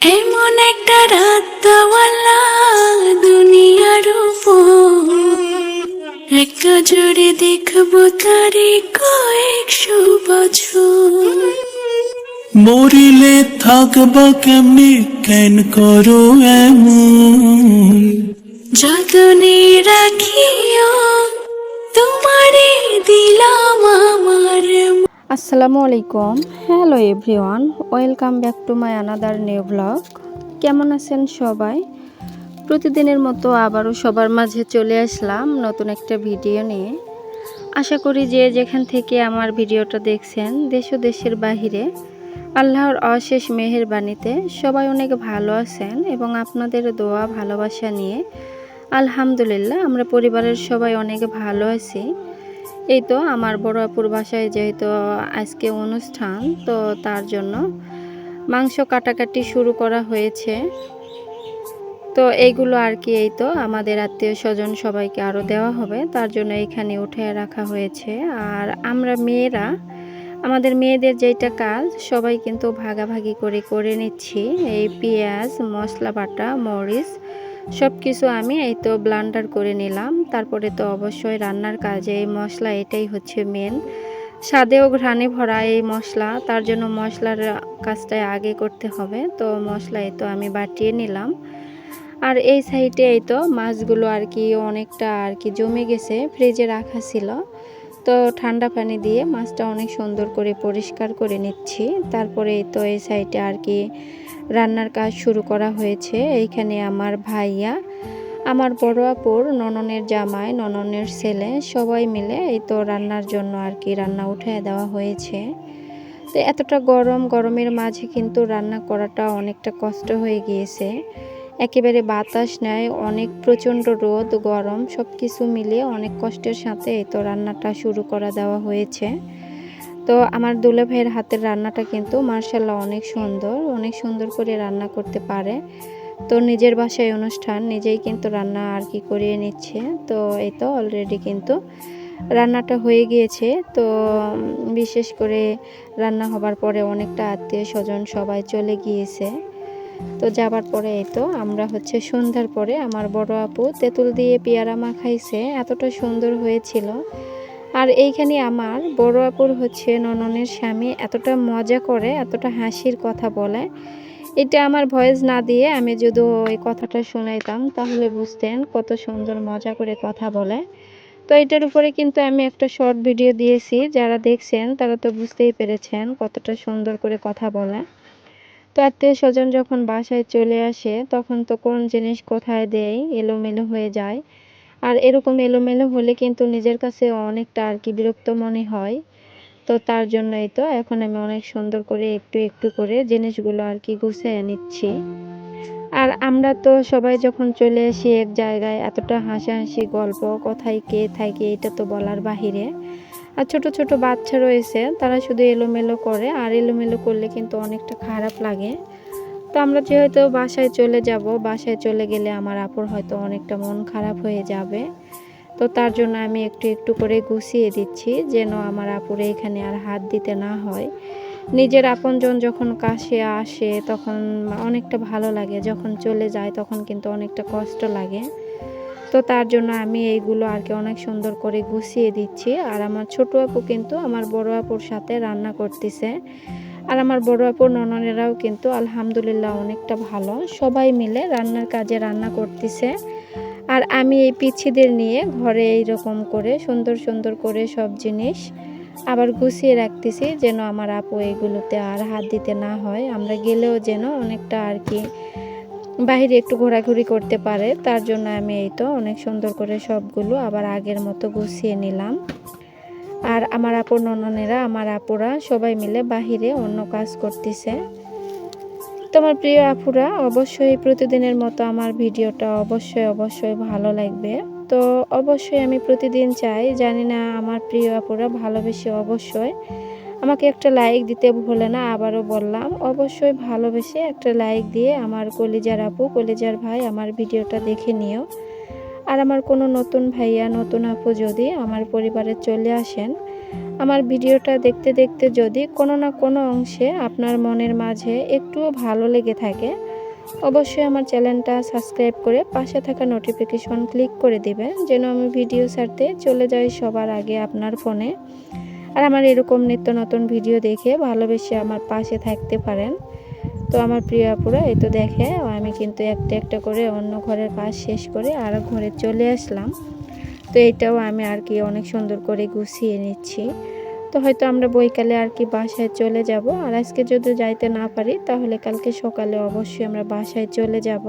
এমন একটা রাতওয়ালা দুনিয়ার উপর। একটা জোরে দেখব তারে কয়েকশো বছর। মরিলে থাকবা কেমনি? কেন করো এমন? যতনে রাখিও তোমারে আসসালামু আলাইকুম। Hello everyone welcome back to my another new blog কেমন আছেন সবাই? প্রতিদিনের মতো আবারও সবার মাঝে চলে আসলাম নতুন একটা ভিডিও নিয়ে। আশা করি যে যেখান থেকে আমার ভিডিওটা দেখছেন, দেশ ও দেশের বাহিরে, আল্লাহর অশেষ মেহেরবাণীতে সবাই অনেক ভালো আছেন এবং আপনাদের দোয়া ভালোবাসা নিয়ে, আলহামদুলিল্লাহ, আমরা পরিবারের সবাই অনেক ভালো আছি। এই তো আমার বড় বাসায় যেহেতু আজকে অনুষ্ঠান, তো তার জন্য মাংস কাটাকাটি শুরু করা হয়েছে। তো এইগুলো আর কি, এই তো আমাদের আত্মীয় স্বজন সবাইকে আরও দেওয়া হবে। তার জন্য এখানে উঠে রাখা হয়েছে। আর আমরা মেয়েরা, আমাদের মেয়েদের যেটা কাজ, সবাই কিন্তু ভাগাভাগি করে করে নিচ্ছি। এই পেঁয়াজ, মশলা বাটা, মরিচ সব কিছু আমি এই তো ব্লান্ডার করে নিলাম। তারপরে তো অবশ্যই রান্নার কাজে এই মশলা এটাই হচ্ছে মেন স্বাদে স্বাদেও ঘ্রাণে ভরা এই মশলা, তার জন্য মশলার কাজটাই আগে করতে হবে। তো মশলা এই তো আমি বাটিয়ে নিলাম। আর এই সাইডে এই তো মাছগুলো আর কি অনেকটা আর কি জমে গেছে, ফ্রিজে রাখা ছিল। তো ঠান্ডা পানি দিয়ে মাছটা অনেক সুন্দর করে পরিষ্কার করে নিচ্ছি। তারপরে এই তো এই সাইডে আর কি রান্নার কাজ শুরু করা হয়েছে। এইখানে আমার ভাইয়া, আমার বড় আপুর, নননের জামাই, নননের ছেলে, সবাই মিলে এই তো রান্নার জন্য আর কি রান্না উঠে দেওয়া হয়েছে। তো এতটা গরম, গরমের মাঝে কিন্তু রান্না করাটা অনেকটা কষ্ট হয়ে গিয়েছে। একেবারে বাতাস নেয় অনেক প্রচণ্ড রোদ, গরম সব কিছু মিলিয়ে অনেক কষ্টের সাথে এই তো রান্নাটা শুরু করা দেওয়া হয়েছে। তো আমার দুলে ভাইয়ের হাতের রান্নাটা কিন্তু মার্শাল্লাহ অনেক সুন্দর অনেক সুন্দর করে রান্না করতে পারে। তো নিজের বাসায় অনুষ্ঠান, নিজেই কিন্তু রান্না আর কি করিয়ে নিচ্ছে। তো এই তো অলরেডি কিন্তু রান্নাটা হয়ে গিয়েছে। তো বিশেষ করে রান্না হবার পরে অনেকটা আত্মীয় স্বজন সবাই চলে গিয়েছে। তো যাবার পরে এই তো আমরা হচ্ছে সন্ধ্যার পরে আমার বড় আপু তেঁতুল দিয়ে পেয়ারা মাখাইছে। এতটা সুন্দর হয়েছিল। আর এইখানে আমার বড় আপুর হচ্ছে নননের স্বামী, এতটা মজা করে, এতটা হাসির কথা বলে। এটা আমার ভয়েস না দিয়ে আমি যদি ওই কথাটা শোনাইতাম, তাহলে বুঝতেন কত সুন্দর মজা করে কথা বলে। তো এটার উপরে কিন্তু আমি একটা শর্ট ভিডিও দিয়েছি, যারা দেখছেন তারা তো বুঝতেই পেরেছেন কতটা সুন্দর করে কথা বলে। তো আত্মীয় স্বজন যখন বাসায় চলে আসে, তখন তো কোন জিনিস কোথায় দেয়, এলোমেলো হয়ে যায়। আর এরকম এলোমেলো হলে কিন্তু নিজের কাছে অনেকটা আর কি বিরক্ত মনে হয়। তো তার জন্যই তো এখন আমি অনেক সুন্দর করে একটু একটু করে জিনিসগুলো আর কি গুছিয়ে নিচ্ছি। আর আমরা তো সবাই যখন চলে আসি এক জায়গায়, এতটা হাসাহাসি, গল্প কোথায় কে থাকে এটা তো বলার বাহিরে। আর ছোট ছোট বাচ্চা রয়েছে, তারা শুধু এলোমেলো করে, আর এলোমেলো করলে কিন্তু অনেকটা খারাপ লাগে। তো আমরা যেহেতু বাসায় চলে যাব, বাসায় চলে গেলে আমার আপুর হয়তো অনেকটা মন খারাপ হয়ে যাবে। তো তার জন্য আমি একটু একটু করে গুছিয়ে দিচ্ছি যেন আমার আপুরে এখানে আর হাত দিতে না হয়। নিজের আপনজন যখন কাছে আসে তখন অনেকটা ভালো লাগে, যখন চলে যায় তখন কিন্তু অনেকটা কষ্ট লাগে। তো তার জন্য আমি এইগুলো আর কি অনেক সুন্দর করে গুছিয়ে দিচ্ছি। আর আমার ছোট আপু কিন্তু আমার বড় আপুর সাথে রান্না করতেছে। আর আমার বড় আপুর নননেরাও কিন্তু আলহামদুলিল্লাহ অনেকটা ভালো। সবাই মিলে রান্নার কাজে রান্না করতেছে। আর আমি এই পিচ্ছিদের নিয়ে ঘরে এইরকম করে সুন্দর সুন্দর করে সব জিনিস আবার গুছিয়ে রাখতেছি যেন আমার আপু এগুলোতে আর হাত দিতে না হয়। আমরা গেলেও যেন অনেকটা আর কি বাইরে একটু ঘোরাঘুরি করতে পারে। তার জন্য আমি এই তো অনেক সুন্দর করে সবগুলো আবার আগের মতো গুছিয়ে নিলাম। আর আমার আপুর নননেরা, আমার আপুরা সবাই মিলে বাহিরে অন্য কাজ করতেছে। তোমার প্রিয় আপুরা, অবশ্যই প্রতিদিনের মতো আমার ভিডিওটা অবশ্যই অবশ্যই ভালো লাগবে। তো অবশ্যই আমি প্রতিদিন চাই, জানি না আমার প্রিয় আপুরা ভালোবেসে অবশ্যই আমাকে একটা লাইক দিতে ভুলে না, আবারও বললাম, অবশ্যই ভালোবেসে একটা লাইক দিয়ে আমার কলিজার আপু, কলিজার ভাই আমার ভিডিওটা দেখে নিও। আর আমার কোনো নতুন ভাইয়া, নতুন আপু যদি আমার পরিবারে চলে আসেন, আমার ভিডিওটা দেখতে দেখতে যদি কোনো না কোনো অংশে আপনার মনের মাঝে একটুও ভালো লেগে থাকে, অবশ্যই আমার চ্যানেলটা সাবস্ক্রাইব করে পাশে থাকা নোটিফিকেশন ক্লিক করে দিবেন, যেন আমি ভিডিও ছাড়তে চলে যাই সবার আগে আপনার ফোনে। আর আমার এরকম নিত্য নতুন ভিডিও দেখে ভালোবেসে আমার পাশে থাকতে পারেন। তো আমার প্রিয় আপুরা এই তো দেখে আমি কিন্তু একটা একটা করে অন্য ঘরের কাজ শেষ করে আর ঘরে চলে আসলাম। তো এটাও আমি আর কি অনেক সুন্দর করে গুছিয়ে নিচ্ছি। তো হয়তো আমরা বৈকালে আর কি বাসায় চলে যাব। আর আজকে যদি যাইতে না পারি, তাহলে কালকে সকালে অবশ্যই আমরা বাসায় চলে যাব।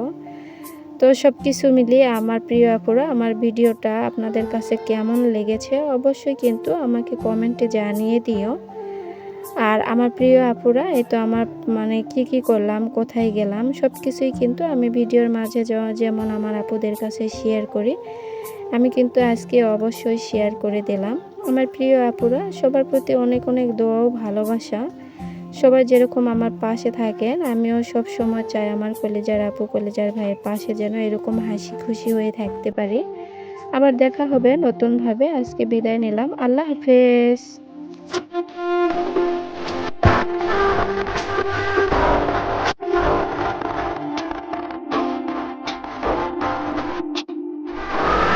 তো সব কিছু মিলিয়ে আমার প্রিয় আপুরা আমার ভিডিওটা আপনাদের কাছে কেমন লেগেছে অবশ্যই কিন্তু আমাকে কমেন্টে জানিয়ে দিও। আর আমার প্রিয় আপুরা এই তো আমার মানে কি কি করলাম, কোথায় গেলাম সব কিছুই কিন্তু আমি ভিডিওর মাঝে য- যেমন আমার আপুদের কাছে শেয়ার করি, আমি কিন্তু আজকে অবশ্যই শেয়ার করে দিলাম। আমার প্রিয় আপুরা, সবার প্রতি অনেক অনেক দোয়াও ভালোবাসা। সবাই যেরকম আমার পাশে থাকেন, আমিও সব সময় চাই আমার কলেজার আপু, কলেজার ভাইয়ের পাশে যেন এরকম হাসি খুশি হয়ে থাকতে পারি। আবার দেখা হবে নতুনভাবে, আজকে বিদায় নিলাম, আল্লাহ হাফেজ। you